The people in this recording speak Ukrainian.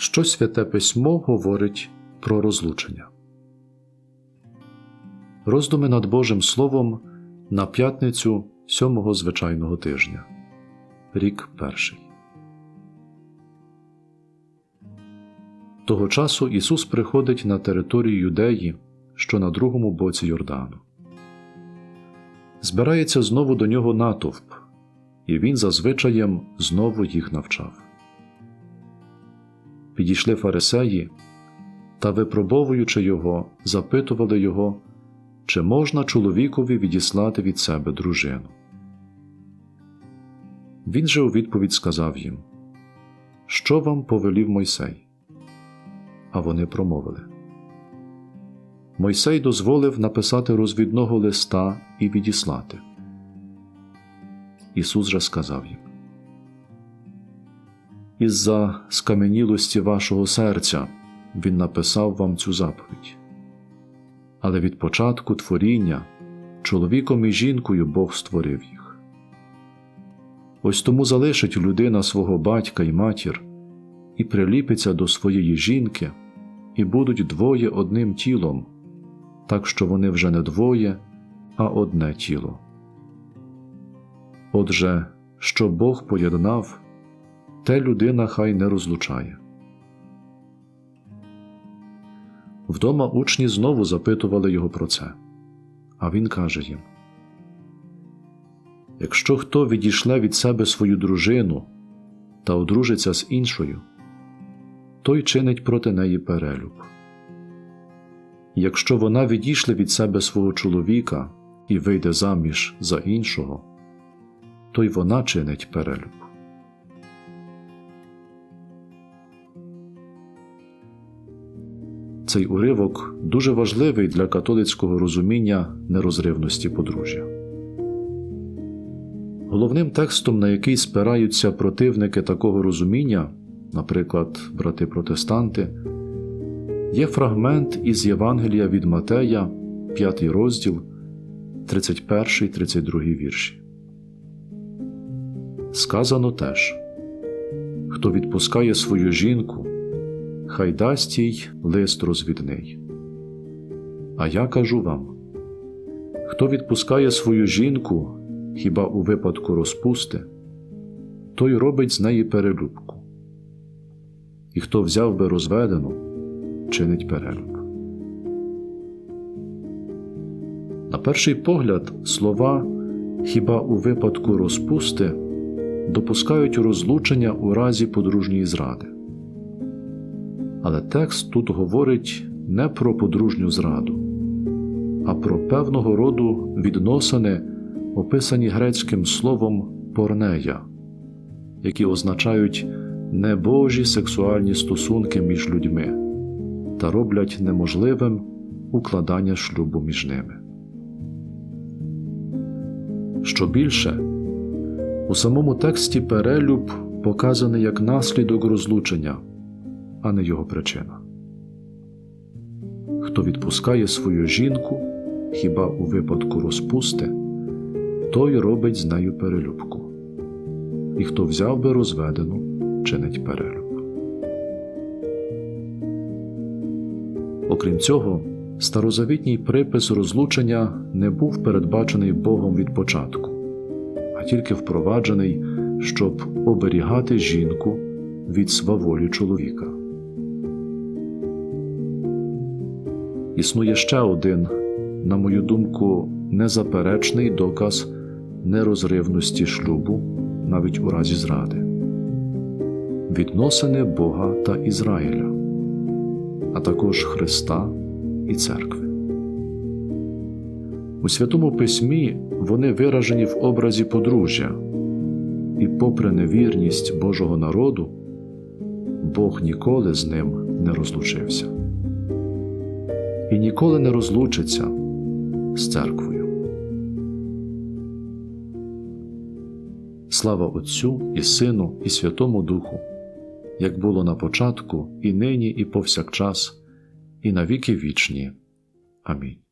Що святе письмо говорить про розлучення? Роздуми над Божим Словом на п'ятницю сьомого звичайного тижня. Рік перший. Того часу Ісус приходить на територію Юдеї, що на другому боці Йордану. Збирається знову до нього натовп, і він за звичаєм знову їх навчав. Підійшли фарисеї та, випробовуючи його, запитували його, чи можна чоловікові відіслати від себе дружину. Він же у відповідь сказав їм, Що вам повелів Мойсей? А вони промовили. Мойсей дозволив написати розвідного листа і відіслати. Ісус же сказав їм Із-за скам'янілості вашого серця Він написав вам цю заповідь. Але від початку творіння чоловіком і жінкою Бог створив їх. Ось тому залишить людина свого батька і матір і приліпиться до своєї жінки, і будуть двоє одним тілом, так що вони вже не двоє, а одне тіло. Отже, що Бог поєднав, те людина хай не розлучає. Вдома учні знову запитували його про це, а він каже їм: Якщо хто відійшле від себе свою дружину та одружиться з іншою, той чинить проти неї перелюб. Якщо вона відійшле від себе свого чоловіка і вийде заміж за іншого, то й вона чинить перелюб. Цей уривок дуже важливий для католицького розуміння нерозривності подружжя. Головним текстом, на який спираються противники такого розуміння, наприклад, брати протестанти, є фрагмент із Євангелія від Матея, 5 розділ, 31 32 вірші. Сказано теж хто відпускає свою жінку, хай дасть їй лист розвідний. А я кажу вам хто відпускає свою жінку хіба у випадку розпусти, той робить з неї перелюбку. І хто взяв би розведену, чинить перелюб. На перший погляд, слова хіба у випадку розпусти допускають розлучення у разі подружньої зради. Але текст тут говорить не про подружню зраду, а про певного роду відносини, описані грецьким словом порнея, які означають небожі сексуальні стосунки між людьми та роблять неможливим укладання шлюбу між ними. Що більше, у самому тексті перелюб показаний як наслідок розлучення, а не його причина. Хто відпускає свою жінку хіба у випадку розпусти, той робить з нею перелюбку, і хто взяв би розведену, чинить перелюб. Окрім цього, старозавітній припис розлучення не був передбачений Богом від початку, а тільки впроваджений, щоб оберігати жінку від сваволі чоловіка. Існує ще один, на мою думку, незаперечний доказ нерозривності шлюбу навіть у разі зради відносини Бога та Ізраїля, а також Христа і Церкви. У Святому Письмі вони виражені в образі подружжя, і, попри невірність Божого народу, Бог ніколи з ним не розлучився і ніколи не розлучиться з церквою. Слава Отцю і Сину, і Святому Духу, як було на початку, і нині, і повсякчас, і на віки вічні. Амінь.